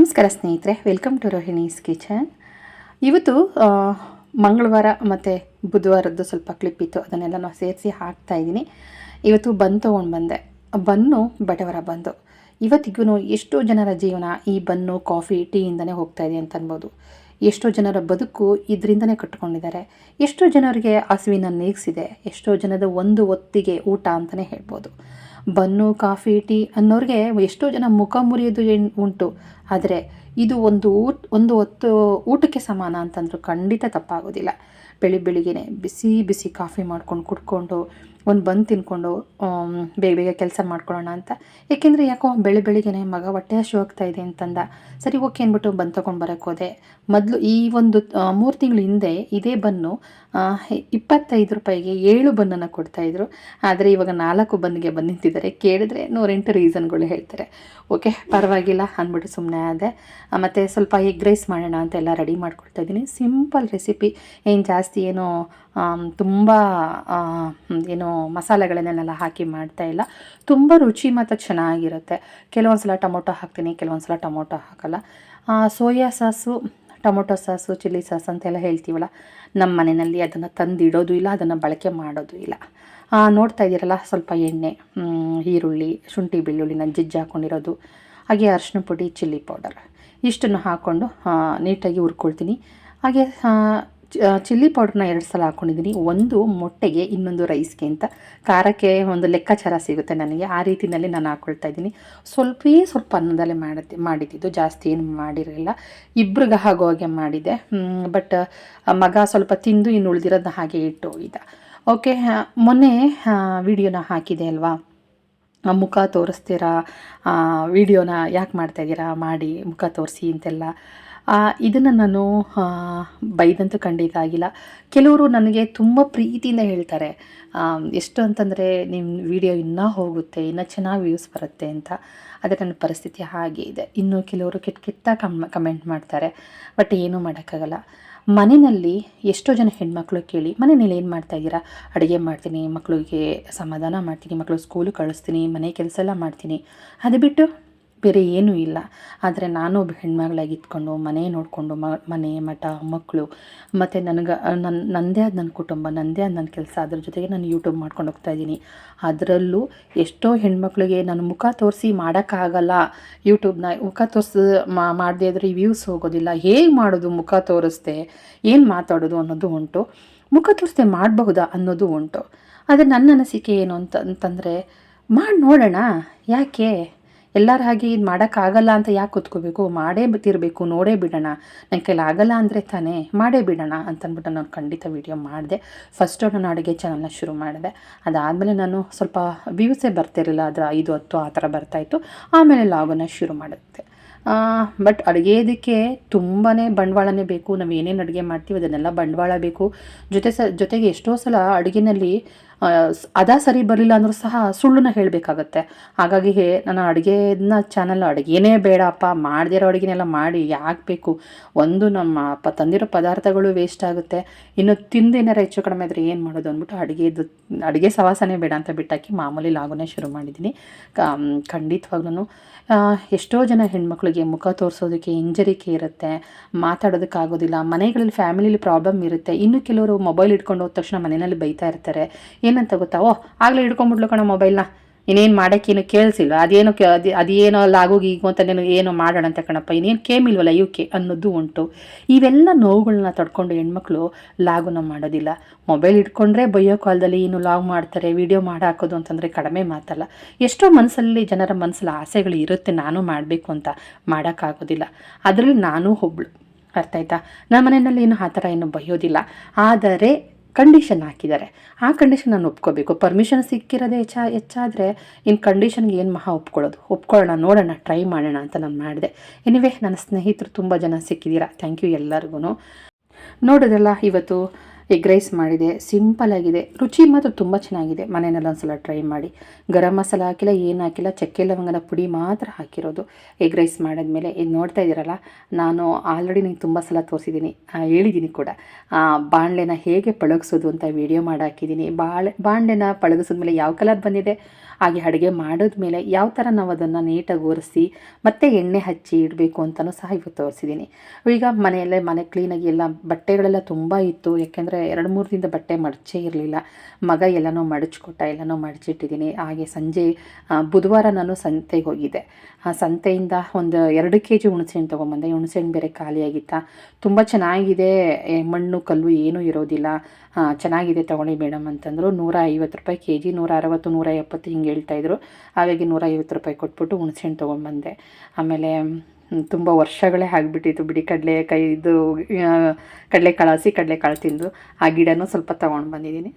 ನಮಸ್ಕಾರ ಸ್ನೇಹಿತರೆ welcome to Rohini's kitchen ಇವತ್ತು ಮಂಗಳವಾರ ಮತ್ತು ಬುಧವಾರದ್ದು ಸ್ವಲ್ಪ ಕ್ಲಿಪ್ ಇತ್ತು, ಅದನ್ನೆಲ್ಲ ನಾವು ಸೇರಿಸಿ ಹಾಕ್ತಾ ಇದ್ದೀನಿ. ಇವತ್ತು ಬನ್ ತೊಗೊಂಡು ಬಂದೆ. ಬನ್ನು ಬಡವರ ಬಂದು. ಇವತ್ತಿಗೂ ಎಷ್ಟೋ ಜನರ ಜೀವನ ಈ ಬನ್ನು, ಕಾಫಿ ಟೀಯಿಂದನೇ ಹೋಗ್ತಾ ಇದೆ ಅಂತ ಅನ್ಬೋದು. ಎಷ್ಟೋ ಜನರ ಬದುಕು ಇದರಿಂದನೇ ಕಟ್ಕೊಂಡಿದ್ದಾರೆ. ಎಷ್ಟೋ ಜನರಿಗೆ ಹಸುವಿನ ನೀಗಿಸಿದೆ ಎಷ್ಟೋ ಜನದ ಒಂದು ಹೊತ್ತಿಗೆ ಊಟ ಅಂತಲೇ ಹೇಳ್ಬೋದು. ಬನ್ನು ಕಾಫಿ ಟೀ ಅನ್ನೋರಿಗೆ ಎಷ್ಟೋ ಜನ ಮುಖ ಮುರಿಯೋದು ಉಂಟು. ಆದರೆ ಇದು ಒಂದು ಊಟ ಒಂದು ಹೊತ್ತು ಊಟಕ್ಕೆ ಸಮಾನ ಅಂತಂದ್ರೂ ಖಂಡಿತ ತಪ್ಪಾಗೋದಿಲ್ಲ. ಬೆಳಿ ಬೆಳಿಗ್ಗೆ ಬಿಸಿ ಬಿಸಿ ಕಾಫಿ ಮಾಡ್ಕೊಂಡು ಕುಡ್ಕೊಂಡು, ಒಂದು ಬಂದು ತಿನ್ಕೊಂಡು ಬೇಗ ಬೇಗ ಕೆಲಸ ಮಾಡ್ಕೊಳ್ಳೋಣ ಅಂತ. ಏಕೆಂದರೆ ಯಾಕೋ ಬೆಳಿ ಬೆಳಿಗ್ಗೆ ಮಗ ಹೊಟ್ಟೆ ಹಶು ಆಗ್ತಾ ಇದೆ ಅಂತಂದ. ಸರಿ, ಓಕೆ ಅಂದ್ಬಿಟ್ಟು ಬಂದು ತೊಗೊಂಡು ಬರೋಕ್ಕೆ ಹೋದೆ. ಮೊದಲು ಈ ಒಂದು ಮೂರು ತಿಂಗಳ ಹಿಂದೆ ಇದೇ ಬನ್ನು ಇಪ್ಪತ್ತೈದು ರೂಪಾಯಿಗೆ ಏಳು ಬನ್ನನ್ನು ಕೊಡ್ತಾಯಿದ್ರು ಆದರೆ ಇವಾಗ ನಾಲ್ಕು ಬನ್ನಿಗೆ ಬಂದು ನಿಂತಿದ್ದಾರೆ. ಕೇಳಿದ್ರೆ ನೂರೆಂಟು ರೀಸನ್ಗಳು ಹೇಳ್ತಾರೆ. ಓಕೆ, ಪರವಾಗಿಲ್ಲ ಅಂದ್ಬಿಟ್ಟು ಸುಮ್ಮನೆ ಆದೆ. ಮತ್ತು ಸ್ವಲ್ಪ ಎಗ್ ರೈಸ್ ಮಾಡೋಣ ಅಂತ ಎಲ್ಲ ರೆಡಿ ಮಾಡ್ಕೊಳ್ತಾ ಇದ್ದೀನಿ. ಸಿಂಪಲ್ ರೆಸಿಪಿ ಏನು ಜಾಸ್ತಿ ಏನೋ ತುಂಬ ಏನೋ ಮಸಾಲೆಗಳನ್ನೆಲ್ಲ ಹಾಕಿ ಮಾಡ್ತಾ ಇಲ್ಲ. ತುಂಬ ರುಚಿ ಮತ್ತು ಚೆನ್ನಾಗಿರುತ್ತೆ. ಕೆಲವೊಂದು ಸಲ ಟೊಮೊಟೊ ಹಾಕ್ತೀನಿ ಕೆಲವೊಂದು ಸಲ ಟೊಮೊಟೊ ಹಾಕಲ್ಲ. Soya sauce, tomato sauce, chilli sauce ಅಂತೆಲ್ಲ ಹೇಳ್ತೀವಲ್ಲ, ನಮ್ಮ ಮನೆಯಲ್ಲಿ ಅದನ್ನು ತಂದಿಡೋದು ಇಲ್ಲ, ಅದನ್ನು ಬಳಕೆ ಮಾಡೋದು ಇಲ್ಲ. ನೋಡ್ತಾ ಇದ್ದೀರಲ್ಲ, ಸ್ವಲ್ಪ ಎಣ್ಣೆ ಈರುಳ್ಳಿ, ಶುಂಠಿ ಬೆಳ್ಳುಳ್ಳಿನ ಜಜ್ಜಿ ಹಾಕ್ಕೊಂಡಿರೋದು ಹಾಗೆ ಅರಿಶಿನ ಪುಡಿ, ಚಿಲ್ಲಿ ಪೌಡರ್. ಇಷ್ಟನ್ನು ಹಾಕ್ಕೊಂಡು ನೀಟಾಗಿ ಹುರ್ಕೊಳ್ತೀನಿ. ಹಾಗೆ ಚಿಲ್ಲಿ ಪೌಡ್ರನ್ನ ಎರಡು ಸಲ ಹಾಕ್ಕೊಂಡಿದ್ದೀನಿ ಒಂದು ಮೊಟ್ಟೆಗೆ ಇನ್ನೊಂದು ರೈಸ್ಗೆ ಅಂತ. ಖಾರಕ್ಕೆ ಒಂದು ಲೆಕ್ಕಾಚಾರ ಸಿಗುತ್ತೆ ನನಗೆ. ಆ ರೀತಿಯಲ್ಲಿ ನಾನು ಹಾಕ್ಕೊಳ್ತಾ ಇದ್ದೀನಿ. ಸ್ವಲ್ಪ ಸ್ವಲ್ಪ ಅನ್ನದಲ್ಲೇ ಮಾಡುತ್ತೆ, ಮಾಡಿದ್ದು. ಜಾಸ್ತಿ ಏನು ಮಾಡಿರಲಿಲ್ಲ. ಇಬ್ರಿಗೆ ಆಗೋ ಹಾಗೆ ಮಾಡಿದೆ. ಬಟ್ ಮಗ ಸ್ವಲ್ಪ ತಿಂದು ಇನ್ನು ಉಳಿದಿರೋದನ್ನ ಹಾಗೆ ಇಟ್ಟು ಹೋಗಿದ್ದ. ಓಕೆ ಮೊನ್ನೆ ವಿಡಿಯೋನ ಹಾಕಿದೆ ಅಲ್ವಾ? ಮುಖ ತೋರಿಸ್ತೀರಾ? ವಿಡಿಯೋನ ಯಾಕೆ ಮಾಡ್ತಾ ಇದ್ದೀರಾ? ಮಾಡಿ ಮುಖ ತೋರಿಸಿ ಅಂತೆಲ್ಲ ಇದನ್ನು ನಾನು ಬೈದಂತೂ ಖಂಡಿತ ಆಗಿಲ್ಲ. ಕೆಲವರು ನನಗೆ ತುಂಬ ಪ್ರೀತಿಯಿಂದ ಹೇಳ್ತಾರೆ. ಎಷ್ಟು ಅಂತಂದರೆ ನಿಮ್ಮ ವಿಡಿಯೋ ಇನ್ನೂ ಹೋಗುತ್ತೆ, ಇನ್ನೂ ಚೆನ್ನಾಗಿ ವ್ಯೂಸ್ ಬರುತ್ತೆ ಅಂತ. ಅದೇ ನನ್ನ ಪರಿಸ್ಥಿತಿ ಹಾಗೆ ಇದೆ. ಇನ್ನು ಕೆಲವರು ಕೆಟ್ಟ ಕೆಟ್ಟ ಕಮ್ ಕಮೆಂಟ್ ಮಾಡ್ತಾರೆ. ಬಟ್ ಏನೂ ಮಾಡೋಕ್ಕಾಗಲ್ಲ. ಮನೆಯಲ್ಲಿ ಎಷ್ಟೋ ಜನ ಹೆಣ್ಮಕ್ಳು ಕೇಳಿ, ಮನೆಯಲ್ಲಿ ಏನು ಮಾಡ್ತಾ ಇದ್ದೀರಾ? ಅಡುಗೆ ಮಾಡ್ತೀನಿ ಮಕ್ಕಳಿಗೆ ಸಮಾಧಾನ ಮಾಡ್ತೀನಿ ಮಕ್ಕಳು ಸ್ಕೂಲು ಕಳಿಸ್ತೀನಿ, ಮನೆ ಕೆಲಸ ಎಲ್ಲ ಮಾಡ್ತೀನಿ. ಅದು ಬಿಟ್ಟು ಬೇರೆ ಏನೂ ಇಲ್ಲ. ಆದರೆ ನಾನು ಒಬ್ಬ ಹೆಣ್ಮಗಳಾಗಿ ಇದ್ಕೊಂಡು, ಮನೆ ನೋಡಿಕೊಂಡು, ಮ, ಮನೆ, ಮಠ, ಮಕ್ಕಳು, ಮತ್ತು ನನಗೆ ನನ್ನ ನನ್ನದೇ ಆದ ನನ್ನ ಕುಟುಂಬ ನನ್ನದೇ ಆದ ನನ್ನ ಕೆಲಸ, ಅದ್ರ ಜೊತೆಗೆ ನಾನು ಯೂಟ್ಯೂಬ್ ಮಾಡ್ಕೊಂಡು ಹೋಗ್ತಾ ಇದ್ದೀನಿ. ಅದರಲ್ಲೂ ಎಷ್ಟೋ ಹೆಣ್ಮಕ್ಳಿಗೆ ನಾನು ಮುಖ ತೋರಿಸಿ ಮಾಡೋಕ್ಕಾಗಲ್ಲ. ಯೂಟ್ಯೂಬ್ನ ಮುಖ ತೋರಿಸಿ ಮಾಡದೇ ಆದರೆ ವ್ಯೂಸ್ ಹೋಗೋದಿಲ್ಲ. ಹೇಗೆ ಮಾಡೋದು ಮುಖ ತೋರಿಸ್ದೆ, ಏನು ಮಾತಾಡೋದು ಅನ್ನೋದು ಉಂಟು. ಮುಖ ತೋರಿಸ್ದೆ ಮಾಡಬಹುದಾ ಅನ್ನೋದು ಉಂಟು. ಆದರೆ ನನ್ನ ಅನಿಸಿಕೆ ಏನು ಅಂತ, ಅಂತಂದರೆ, ಮಾಡಿ ನೋಡೋಣ. ಯಾಕೆ? ಎಲ್ಲರ ಹಾಗೆ ಇದು ಮಾಡೋಕ್ಕಾಗಲ್ಲ ಅಂತ ಯಾಕೆ ಕೂತ್ಕೋಬೇಕು? ಮಾಡೇ ಬಿತ್ತಿರಬೇಕು ನೋಡೇ ಬಿಡೋಣ. ನನ್ನ ಕೈಲಿ ಆಗಲ್ಲ ಅಂದರೆ ತಾನೇ? ಮಾಡೇ ಬಿಡೋಣ ಅಂತಂದ್ಬಿಟ್ಟು ನಾನು ಖಂಡಿತ ವಿಡಿಯೋ ಮಾಡಿದೆ. ಫಸ್ಟು ನಾನು ಅಡುಗೆ ಚಾನಲ್ನ ಶುರು ಮಾಡಿದೆ. ಅದಾದಮೇಲೆ ನಾನು ಸ್ವಲ್ಪ ವ್ಯೂಸೇ ಬರ್ತಿರಲಿಲ್ಲ ಅದರ ಐದು, ಹತ್ತು ಆ ಥರ ಬರ್ತಾಯಿತ್ತು ಆಮೇಲೆ ಲಾಗನ್ನ ಶುರು ಮಾಡುತ್ತೆ. ಬಟ್ ಅಡುಗೆದಕ್ಕೆ ತುಂಬಾ ಬಂಡವಾಳನೇ ಬೇಕು. ನಾವು ಏನೇನು ಅಡುಗೆ ಮಾಡ್ತೀವಿ ಅದನ್ನೆಲ್ಲ ಬಂಡವಾಳ ಬೇಕು. ಜೊತೆ ಸ, ಜೊತೆಗೆ ಎಷ್ಟೋ ಸಲ ಅಡುಗೆನಲ್ಲಿ ಅದ ಸರಿ ಬರಲಿಲ್ಲ ಅಂದರೂ ಸಹ ಸುಳ್ಳನ್ನ ಹೇಳಬೇಕಾಗತ್ತೆ. ಹಾಗಾಗಿ ಹೇ ನಾನು ಅಡುಗೆನ ಚಾನಲ್ ಅಡುಗೆನೇ ಬೇಡಪ್ಪ, ಮಾಡದಿರೋ ಅಡುಗೆನೆಲ್ಲ ಮಾಡಿ, ಯಾಕೆ ಬೇಕು? ಒಂದು ನಮ್ಮ ಪ ತಂದಿರೋ ಪದಾರ್ಥಗಳು ವೇಸ್ಟ್ ಆಗುತ್ತೆ. ಇನ್ನು ತಿಂದು ಏನಾರು ಹೆಚ್ಚು ಕಡಿಮೆ ಆದರೆ ಏನು ಮಾಡೋದು ಅಂದ್ಬಿಟ್ಟು ಅಡುಗೆದು, ಅಡುಗೆ ಸವಾಸನೇ ಬೇಡ ಅಂತ ಬಿಟ್ಟಾಕಿ ಮಾಮೂಲಿ ಲಾಗುನೇ ಶುರು ಮಾಡಿದ್ದೀನಿ. ಖಂಡಿತವಾಗ್ಲೂ ಎಷ್ಟೋ ಜನ ಹೆಣ್ಮಕ್ಳಿಗೆ ಮುಖ ತೋರಿಸೋದಕ್ಕೆ ಹಿಂಜರಿಕೆ ಇರುತ್ತೆ, ಮಾತಾಡೋದಕ್ಕಾಗೋದಿಲ್ಲ, ಮನೆಗಳಲ್ಲಿ ಫ್ಯಾಮಿಲಿಲಿ ಪ್ರಾಬ್ಲಮ್ ಇರುತ್ತೆ. ಇನ್ನು ಕೆಲವರು ಮೊಬೈಲ್ ಇಟ್ಕೊಂಡು ಹೋದ ತಕ್ಷಣ ಮನೆಯಲ್ಲಿ ಬೈತಾ ಇರ್ತಾರೆ. ಏನಂತ ಗೊತ್ತಾ? ಓ, ಆಗಲೇ ಹಿಡ್ಕೊಂಡ್ಬಿಡ್ಲು ಕಣ ಮೊಬೈಲ್ನ ಇನ್ನೇನು ಮಾಡೋಕ್ಕೇನು ಕೇಳಿಸಿಲ್ಲ. ಅದೇನೋ ಕೆ ಅದು ಅದೇನೋ ಲಾಗೋಗಿ ಈಗ ಅಂತ ನೀನು ಏನೋ ಮಾಡೋಣ ಅಂತ ಕಣಪ್ಪ. ಇನ್ನೇನು ಕೇಮಿಲ್ವಲ್ಲ ಇವಕ್ಕೆ ಅನ್ನೋದು ಉಂಟು. ಇವೆಲ್ಲ ನೋವುಗಳನ್ನ ತಡ್ಕೊಂಡು ಹೆಣ್ಮಕ್ಳು ಲಾಗುನ ಮಾಡೋದಿಲ್ಲ. ಮೊಬೈಲ್ ಇಟ್ಕೊಂಡ್ರೆ ಬೈಯೋ ಕಾಲದಲ್ಲಿ ಇನ್ನು ಲಾಗ್ ಮಾಡ್ತಾರೆ ವಿಡಿಯೋ ಮಾಡಾಕೋದು ಅಂತಂದರೆ ಕಡಿಮೆ ಮಾತಲ್ಲ. ಎಷ್ಟೋ ಮನಸ್ಸಲ್ಲಿ ಜನರ ಮನಸ್ಸಲ್ಲಿ ಆಸೆಗಳು ಇರುತ್ತೆ, ನಾನು ಮಾಡಬೇಕು ಅಂತ ಮಾಡೋಕ್ಕಾಗೋದಿಲ್ಲ. ಅದರಲ್ಲಿ ನಾನು ಒಬ್ಳು. ಅರ್ಥ ಆಯ್ತಾ? ನಮ್ಮ ಮನೆಯಲ್ಲಿ ಏನು ಆ ಥರ ಏನು ಬೈಯೋದಿಲ್ಲ ಆದರೆ ಕಂಡೀಷನ್ ಹಾಕಿದ್ದಾರೆ. ಆ ಕಂಡೀಷನ್ ನಾನು ಒಪ್ಕೋಬೇಕು. ಪರ್ಮಿಷನ್ ಸಿಕ್ಕಿರೋದೆ ಹೆಚ್ಚ, ಹೆಚ್ಚಾದರೆ ಇನ್ನು ಕಂಡೀಷನ್ಗೆ ಏನು ಮಹಾ ಒಪ್ಕೊಳ್ಳೋದು? ಒಪ್ಕೊಳ್ಳೋಣ, ನೋಡೋಣ ಟ್ರೈ ಮಾಡೋಣ ಅಂತ ನಾನು ಮಾಡಿದೆ. ಎನಿವೆ ನನ್ನ ಸ್ನೇಹಿತರು ತುಂಬ ಜನ ಸಿಕ್ಕಿದ್ದೀರಾ? ಥ್ಯಾಂಕ್ ಯು ಎಲ್ಲರಿಗೂ ನೋಡಿದ್ರಲ್ಲ, ಇವತ್ತು ಎಗ್ ರೈಸ್ ಮಾಡಿದೆ, ಸಿಂಪಲ್ ಆಗಿದೆ, ರುಚಿ ಮಾತ್ರ ತುಂಬ ಚೆನ್ನಾಗಿದೆ. ಮನೆಯಲ್ಲಿ ಒಂದ್ಸಲ ಟ್ರೈ ಮಾಡಿ. ಗರಂ ಮಸಾಲ ಹಾಕಿಲ್ಲ, ಏನು ಹಾಕಿಲ್ಲ, ಚಕ್ಕೆ ಲವಂಗನ ಪುಡಿ ಮಾತ್ರ ಹಾಕಿರೋದು. ಎಗ್ ರೈಸ್ ಮಾಡಿದ್ಮೇಲೆ, ಇದು ನೋಡ್ತಾ ಇದ್ದೀರಲ್ಲ, ನಾನು ಆಲ್ರೆಡಿ ನಿಂಗೆ ತುಂಬ ಸಲ ತೋರಿಸಿದ್ದೀನಿ ಹೇಳಿದ್ದೀನಿ ಕೂಡ. ಬಾಣಲೆನ ಹೇಗೆ ಪಳಗಿಸೋದು ಅಂತ ವಿಡಿಯೋ ಮಾಡಿ ಹಾಕಿದ್ದೀನಿ. ಬಾಳೆ, ಬಾಣಲೆನ ಪಳಗಿಸಿದ್ಮೇಲೆ ಯಾವ ಕಲರ್ ಬಂದಿದೆ, ಹಾಗೆ ಅಡುಗೆ ಮಾಡಿದ್ಮೇಲೆ ಯಾವ ಥರ ನಾವು ಅದನ್ನು ನೀಟಾಗಿ ಒರೆಸಿ, ಮತ್ತೆ ಎಣ್ಣೆ ಹಚ್ಚಿ ಇಡಬೇಕು ಅಂತಲೂ ಸಹ ಇವತ್ತು ತೋರಿಸಿದ್ದೀನಿ. ಈಗ ಮನೆಯಲ್ಲೇ ಮನೆ ಕ್ಲೀನಾಗಿ ಎಲ್ಲ ಬಟ್ಟೆಗಳೆಲ್ಲ ತುಂಬ ಇತ್ತು, ಯಾಕೆಂದರೆ ಎರಡು ಮೂರು ದಿನದ ಬಟ್ಟೆ ಮಡಚೇ ಇರಲಿಲ್ಲ. ಮಗ ಎಲ್ಲನೂ ಮಡಚ್ಕೊಟ್ಟ, ಎಲ್ಲನೂ ಮಡಚಿಟ್ಟಿದ್ದೀನಿ. ಹಾಗೆ ಸಂಜೆ ಬುಧವಾರ ನಾನು ಸಂತೆಗೆ ಹೋಗಿದ್ದೆ. ಆ, ಸಂತೆಯಿಂದ ಒಂದು ಎರಡು ಕೆ ಜಿ ಹುಣಸೆಹಣ್ಣು ತೊಗೊಂಬಂದೆ. ಹುಣಸೆಹಣ್ಣು ಬೇರೆ ಖಾಲಿಯಾಗಿತ್ತ. ತುಂಬ ಚೆನ್ನಾಗಿದೆ. ಮಣ್ಣು, ಕಲ್ಲು ಏನೂ ಇರೋದಿಲ್ಲ. ಚೆನ್ನಾಗಿದೆ ತಗೊಳ್ಳಿ ಮೇಡಮ್ ಅಂತಂದರು. ನೂರ ಐವತ್ತು ರೂಪಾಯಿ ಕೆ ಜಿ ನೂರ ಅರವತ್ತು ನೂರ ಎಪ್ಪತ್ತು ಹಿಂಗೆ ಹೇಳ್ತಾಯಿದ್ರು ಹಾಗಾಗಿ ನೂರ ಐವತ್ತು ರೂಪಾಯಿ ಕೊಟ್ಬಿಟ್ಟು ಹುಣಸೆಹಣ್ಣು ತೊಗೊಂಬಂದೆ. ಆಮೇಲೆ ತುಂಬ ವರ್ಷಗಳೇ ಆಗಿಬಿಟ್ಟಿತ್ತು. ಬಿಡಿ ಕಡಲೆ ಕೈ ಇದು ಕಡಲೆ ಕಳಸಿ ಹಸಿ ಕಡಲೆಕಾಳು ತಿಂದು ಆ ಗಿಡನೂ ಸ್ವಲ್ಪ ತೊಗೊಂಡು ಬಂದಿದ್ದೀನಿ.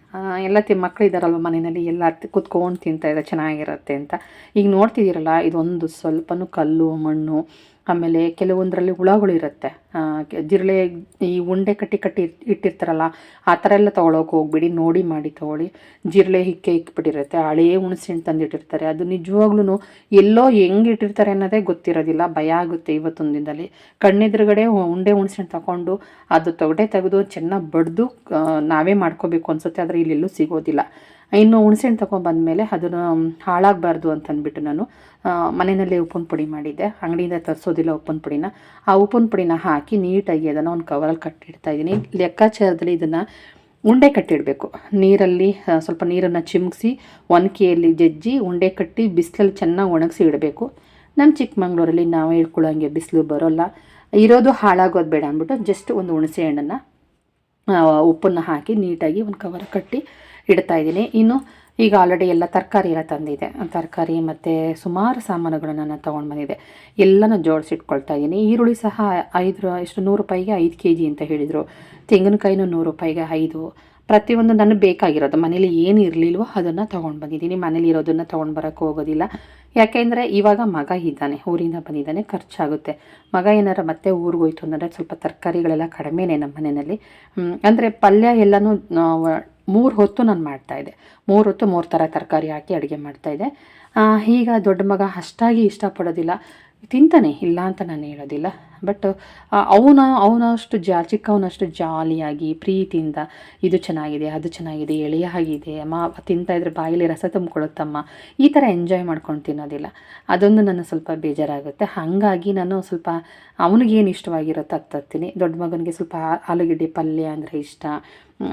ಎಲ್ಲ ತಿ ಮಕ್ಕಳು ಇದ್ದಾರಲ್ವ ಮನೆಯಲ್ಲಿ, ಎಲ್ಲ ಕೂತ್ಕೊಂಡು ತಿಂತಾ ಇದ್ದಾರೆ, ಚೆನ್ನಾಗಿರುತ್ತೆ ಅಂತ. ಈಗ ನೋಡ್ತಿದ್ದೀರಲ್ಲ, ಇದೊಂದು ಸ್ವಲ್ಪನೂ ಕಲ್ಲು, ಮಣ್ಣು ಆಮೇಲೆ ಕೆಲವೊಂದರಲ್ಲಿ ಹುಳಗಳು ಇರುತ್ತೆ. ಆ, ಜಿರಳೆ ಈ ಉಂಡೆ ಕಟ್ಟಿ ಕಟ್ಟಿ ಇಟ್- ಇಟ್ಟಿರ್ತಾರಲ್ಲ ಆ ಥರ ಎಲ್ಲ ತೊಗೊಳಕ್ಕೆ ಹೋಗ್ಬಿಡಿ ನೋಡಿ ಮಾಡಿ ತೊಗೊಳ್ಳಿ. ಜಿರಳೆ ಹಿಕ್ಕೆ ಇಕ್ಬಿಟ್ಟಿರುತ್ತೆ ಹಳೇ ಹುಣಸೆಹಣ್ಣು ತಂದಿಟ್ಟಿರ್ತಾರೆ. ಅದು ನಿಜವಾಗ್ಲೂ ಎಲ್ಲೋ ಹೆಂಗೆ ಇಟ್ಟಿರ್ತಾರೆ ಅನ್ನೋದೇ ಗೊತ್ತಿರೋದಿಲ್ಲ ಭಯ ಆಗುತ್ತೆ ಇವತ್ತೊಂದು ದಿನದಲ್ಲಿ. ಕಣ್ಣೆದುರುಗಡೆ ಉಂಡೆ ಹುಣಸೆಹಣ್ಣು ತಗೊಂಡು ಅದು ತೊಗಟೆ ತೆಗೆದು ಚೆನ್ನಾಗಿ ಬಡ್ದು ನಾವೇ ಮಾಡ್ಕೋಬೇಕು ಅನ್ಸುತ್ತೆ ಆದರೆ ಇಲ್ಲೆಲ್ಲೂ ಸಿಗೋದಿಲ್ಲ. ಇನ್ನು ಹುಣಸೆಹಣ್ಣು ತೊಗೊಂಬಂದಮೇಲೆ ಅದನ್ನು ಹಾಳಾಗಬಾರ್ದು ಅಂತಂದ್ಬಿಟ್ಟು ನಾನು ಮನೆಯಲ್ಲೇ ಉಪ್ಪಿನ ಪುಡಿ ಮಾಡಿದ್ದೆ. ಅಂಗಡಿಯಿಂದ ತರಿಸೋದಿಲ್ಲ ಉಪ್ಪಿನ ಪುಡಿನ. ಆ ಉಪ್ಪಿನ ಪುಡಿನ ಹಾಕಿ ನೀಟಾಗಿ ಅದನ್ನು ಒಂದು ಕವರಲ್ಲಿ ಕಟ್ಟಿಡ್ತಾ ಇದ್ದೀನಿ. ಲೆಕ್ಕಾಚಾರದಲ್ಲಿ ಇದನ್ನು ಉಂಡೆ ಕಟ್ಟಿಡಬೇಕು. ನೀರಲ್ಲಿ ಸ್ವಲ್ಪ ನೀರನ್ನು ಚಿಮ್ಸಿ ಒನಕೆಯಲ್ಲಿ ಜಜ್ಜಿ ಉಂಡೆ ಕಟ್ಟಿ ಬಿಸಿಲಲ್ಲಿ ಚೆನ್ನಾಗಿ ಒಣಗಿಸಿ ಇಡಬೇಕು. ನಮ್ಮ ಚಿಕ್ಕಮಂಗ್ಳೂರಲ್ಲಿ ನಾವು ಹೇಳ್ಕೊಳ್ಳೋಂಗೆ ಬಿಸಿಲು ಬರೋಲ್ಲ. ಇರೋದು ಹಾಳಾಗೋದು ಬೇಡ ಅಂದ್ಬಿಟ್ಟು ಜಸ್ಟ್ ಒಂದು ಹುಣಸೆ ಹಣ್ಣನ್ನು ಉಪ್ಪನ್ನು ಹಾಕಿ ನೀಟಾಗಿ ಒಂದು ಕವರ್ ಕಟ್ಟಿ ಇಡ್ತಾ ಇದ್ದೀನಿ. ಇನ್ನು ಈಗ ಆಲ್ರೆಡಿ ಎಲ್ಲ ತರಕಾರಿ ಎಲ್ಲ ತಂದಿದೆ. ತರಕಾರಿ ಮತ್ತು ಸುಮಾರು ಸಾಮಾನುಗಳನ್ನು ನಾನು ತೊಗೊಂಡು ಬಂದಿದ್ದೆ. ಎಲ್ಲನೂ ಜೋಡಿಸಿಟ್ಕೊಳ್ತಾ ಇದ್ದೀನಿ. ಈರುಳ್ಳಿ ಸಹ ಐದು ಎಷ್ಟು, ನೂರು ರೂಪಾಯಿಗೆ ಐದು ಕೆ ಜಿ ಅಂತ ಹೇಳಿದರು. ತೆಂಗಿನಕಾಯಿನೂ ನೂರು ರೂಪಾಯಿಗೆ ಐದು. ಪ್ರತಿಯೊಂದು ನನಗೆ ಬೇಕಾಗಿರೋದು. ಮನೇಲಿ ಏನು ಇರಲಿಲ್ವೋ ಅದನ್ನು ತೊಗೊಂಡು ಬಂದಿದ್ದೀನಿ. ಮನೇಲಿ ಇರೋದನ್ನು ತೊಗೊಂಡು ಬರೋಕ್ಕೆ ಹೋಗೋದಿಲ್ಲ. ಯಾಕೆಂದರೆ ಇವಾಗ ಮಗ ಇದ್ದಾನೆ. ಊರಿಂದ ಬಂದಿದ್ದಾನೆ. ಖರ್ಚಾಗುತ್ತೆ. ಮಗ ಏನಾರ ಮತ್ತೆ ಊರಿಗೆ ಹೋಯ್ತು ಅಂದರೆ ಸ್ವಲ್ಪ ತರಕಾರಿಗಳೆಲ್ಲ ಕಡಿಮೆನೇ ನಮ್ಮ ಮನೆಯಲ್ಲಿ ಅಂದರೆ ಪಲ್ಯ ಎಲ್ಲನೂ ಮೂರು ಹೊತ್ತು ನಾನು ಮಾಡ್ತಾಯಿದ್ದೆ ಮೂರು ಹೊತ್ತು ಮೂರು ಥರ ತರಕಾರಿ ಹಾಕಿ ಅಡುಗೆ ಮಾಡ್ತಾಯಿದ್ದೆ ಈಗ ದೊಡ್ಡ ಮಗ ಅಷ್ಟಾಗಿ ಇಷ್ಟಪಡೋದಿಲ್ಲ. ತಿಂತಾನೆ, ಇಲ್ಲ ಅಂತ ನಾನು ಹೇಳೋದಿಲ್ಲ. ಬಟ್ ಅವನ, ಅವನಷ್ಟು ಜಾ, ಚಿಕ್ಕವನಷ್ಟು ಜಾಲಿಯಾಗಿ, ಪ್ರೀತಿಯಿಂದ ಇದು ಚೆನ್ನಾಗಿದೆ, ಅದು ಚೆನ್ನಾಗಿದೆ ಎಳೆಯಾಗಿದೆ ಅಮ್ಮ, ತಿಂತಾ ಇದ್ರೆ ಬಾಯಲ್ಲಿ ರಸ ತುಂಬಿಕೊಳ್ಳುತ್ತಮ್ಮ, ಈ ಥರ ಎಂಜಾಯ್ ಮಾಡ್ಕೊಂಡು ತಿನ್ನೋದಿಲ್ಲ. ಅದೊಂದು ನನ್ನ ಸ್ವಲ್ಪ ಬೇಜಾರಾಗುತ್ತೆ. ಹಾಗಾಗಿ ನಾನು ಸ್ವಲ್ಪ ಅವನಿಗೇನು ಇಷ್ಟವಾಗಿರುತ್ತೋ ಅದು ತರ್ತೀನಿ ದೊಡ್ಡ ಮಗನಿಗೆ ಸ್ವಲ್ಪ ಆಲೂಗಡ್ಡೆ ಪಲ್ಯ ಅಂದರೆ ಇಷ್ಟ,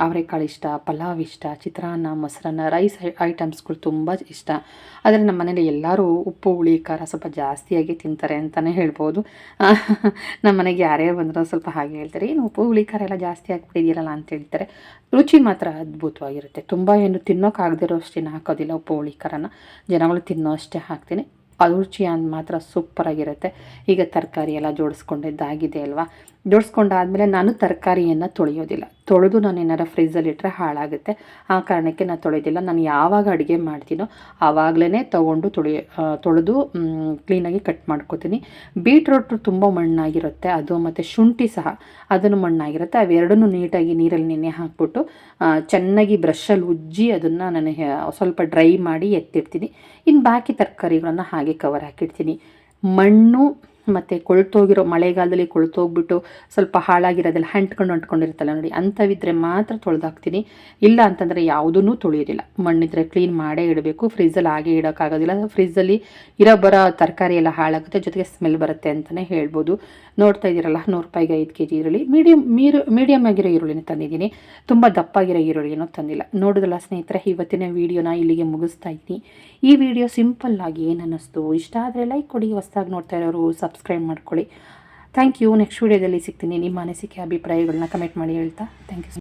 ಅವರೆಕಾಳು ಇಷ್ಟ, ಪಲಾವ್ ಇಷ್ಟ, ಚಿತ್ರಾನ್ನ, ಮೊಸರನ್ನ ರೈಸ್ ಐಟಮ್ಸ್ಗಳು ತುಂಬ ಇಷ್ಟ. ಆದರೆ ನಮ್ಮ ಮನೇಲಿ ಎಲ್ಲರೂ ಉಪ್ಪು, ಹುಳಿ, ಖಾರ ಸ್ವಲ್ಪ ಜಾಸ್ತಿಯಾಗಿ ತಿಂತಾರೆ ಅಂತಲೇ ಹೇಳ್ಬೋದು. ನಮ್ಮ ಮನೆಗೆ ಯಾರೇ ಬಂದರೂ ಸ್ವಲ್ಪ ಹಾಗೆ ಹೇಳ್ತಾರೆ, ಏನು ಉಪ್ಪು, ಹುಳಿ, ಖಾರ ಎಲ್ಲ ಜಾಸ್ತಿ ಹಾಕ್ಬಿಟ್ಟಿದ್ದೀರಲ್ಲ ಅಂತ ಹೇಳ್ತಾರೆ. ರುಚಿ ಮಾತ್ರ ಅದ್ಭುತವಾಗಿರುತ್ತೆ. ತುಂಬ ಏನು ತಿನ್ನೋಕ್ಕಾಗದಿರೋ ಅಷ್ಟೇನು ಹಾಕೋದಿಲ್ಲ ಉಪ್ಪು, ಹುಳಿ, ಖಾರನ. ಜನಗಳು ತಿನ್ನೋ ಅಷ್ಟೇ ಹಾಕ್ತೀನಿ. ಅದು ರುಚಿ ಅಂದ್ ಮಾತ್ರ ಸೂಪರಾಗಿರುತ್ತೆ. ಈಗ ತರಕಾರಿ ಎಲ್ಲ ಜೋಡಿಸ್ಕೊಂಡಿದ್ದಾಗಿದೆ ಅಲ್ವಾ? ಜೋಡಿಸ್ಕೊಂಡಾದ್ಮೇಲೆ ನಾನು ತರಕಾರಿಯನ್ನು ತೊಳೆಯೋದಿಲ್ಲ. ತೊಳೆದು ನಾನು ಏನಾರ ಫ್ರಿಜ್ಜಲ್ಲಿ ಇಟ್ಟರೆ ಹಾಳಾಗುತ್ತೆ. ಆ ಕಾರಣಕ್ಕೆ ನಾನು ತೊಳೆಯೋದಿಲ್ಲ ನಾನು ಯಾವಾಗ ಅಡುಗೆ ಮಾಡ್ತೀನೋ ಆವಾಗಲೇ ತೊಗೊಂಡು ತೊಳೆ ತೊಳೆದು ಕ್ಲೀನಾಗಿ ಕಟ್ ಮಾಡ್ಕೋತೀನಿ. ಬೀಟ್ರೋಟು ತುಂಬ ಮಣ್ಣಾಗಿರುತ್ತೆ. ಅದು ಮತ್ತು ಶುಂಠಿ ಸಹ ಅದನ್ನು ಮಣ್ಣಾಗಿರುತ್ತೆ. ಅವೆರಡನ್ನೂ ನೀಟಾಗಿ ನೀರಲ್ಲಿ ನೆನೆ ಹಾಕ್ಬಿಟ್ಟು ಚೆನ್ನಾಗಿ ಬ್ರಷಲ್ಲಿ ಉಜ್ಜಿ ಅದನ್ನು ನಾನು ಸ್ವಲ್ಪ ಡ್ರೈ ಮಾಡಿ ಎತ್ತಿಡ್ತೀನಿ. ಇನ್ನು ಬಾಕಿ ತರಕಾರಿಗಳನ್ನು ಹಾಗೆ ಕವರ್ ಹಾಕಿಡ್ತೀನಿ. ಮಣ್ಣು ಮತ್ತು ಕೊಳ್ತೋಗಿರೋ ಮಳೆಗಾಲದಲ್ಲಿ ಕೊಳ್ತೋಗ್ಬಿಟ್ಟು ಸ್ವಲ್ಪ ಹಾಳಾಗಿರೋದೆಲ್ಲ ಅಂಟ್ಕೊಂಡು ಅಂಟ್ಕೊಂಡಿರ್ತಲ್ಲ ನೋಡಿ, ಅಂಥವಿದ್ರೆ ಮಾತ್ರ ತೊಳೆದಾಕ್ತೀನಿ. ಇಲ್ಲ ಅಂತಂದರೆ ಯಾವುದೂ ತೊಳೆಯೋದಿಲ್ಲ. ಮಣ್ಣಿದ್ರೆ ಕ್ಲೀನ್ ಮಾಡೇ ಇಡಬೇಕು, ಫ್ರಿಜ್ಜಲ್ಲಿ ಹಾಗೆ ಇಡೋಕ್ಕಾಗೋದಿಲ್ಲ. ಫ್ರಿಜ್ಜಲ್ಲಿ ಇರೋ ಬರೋ ತರಕಾರಿ ಎಲ್ಲ ಹಾಳಾಗುತ್ತೆ, ಜೊತೆಗೆ ಸ್ಮೆಲ್ ಬರುತ್ತೆ ಅಂತಲೇ ಹೇಳ್ಬೋದು. ನೋಡ್ತಾ ಇದ್ದೀರಲ್ಲ, ನೂರು ರೂಪಾಯಿಗೆ ಐದು ಕೆ ಜಿ ಈರುಳ್ಳಿ. ಮೀಡಿಯಮ್ ಮೀರು ಮೀಡಿಯಮ್ ಆಗಿರೋ ಈರುಳ್ಳಿನ ತಂದಿದ್ದೀನಿ. ತುಂಬ ದಪ್ಪಾಗಿರೋ ಈರುಳ್ಳಿ ಏನೂ ತಂದಿಲ್ಲ. ನೋಡಿದ್ರಲ್ಲ ಸ್ನೇಹಿತರೆ, ಇವತ್ತಿನ ವೀಡಿಯೋನ ಇಲ್ಲಿಗೆ ಮುಗಿಸ್ತಾ ಇದ್ದೀನಿ. ಈ ವಿಡಿಯೋ ಸಿಂಪಲ್ ಆಗಿ ಏನು ಅನ್ನಿಸ್ತು ಇಷ್ಟ ಆದರೆ ಲೈಕ್ ಕೊಡಿ. ಹೊಸ್ದಾಗಿ ನೋಡ್ತಾ ಇರೋರು ಸಬ್ಸ್ಕ್ರೈಬ್ ಮಾಡ್ಕೊಳ್ಳಿ. ಥ್ಯಾಂಕ್ ಯು ನೆಕ್ಸ್ಟ್ ವೀಡಿಯೋದಲ್ಲಿ ಸಿಗ್ತೀನಿ. ನಿಮ್ಮ ಅನಿಸಿಕೆ, ಅಭಿಪ್ರಾಯಗಳನ್ನ ಕಮೆಂಟ್ ಮಾಡಿ ಹೇಳ್ತಾ. Thank you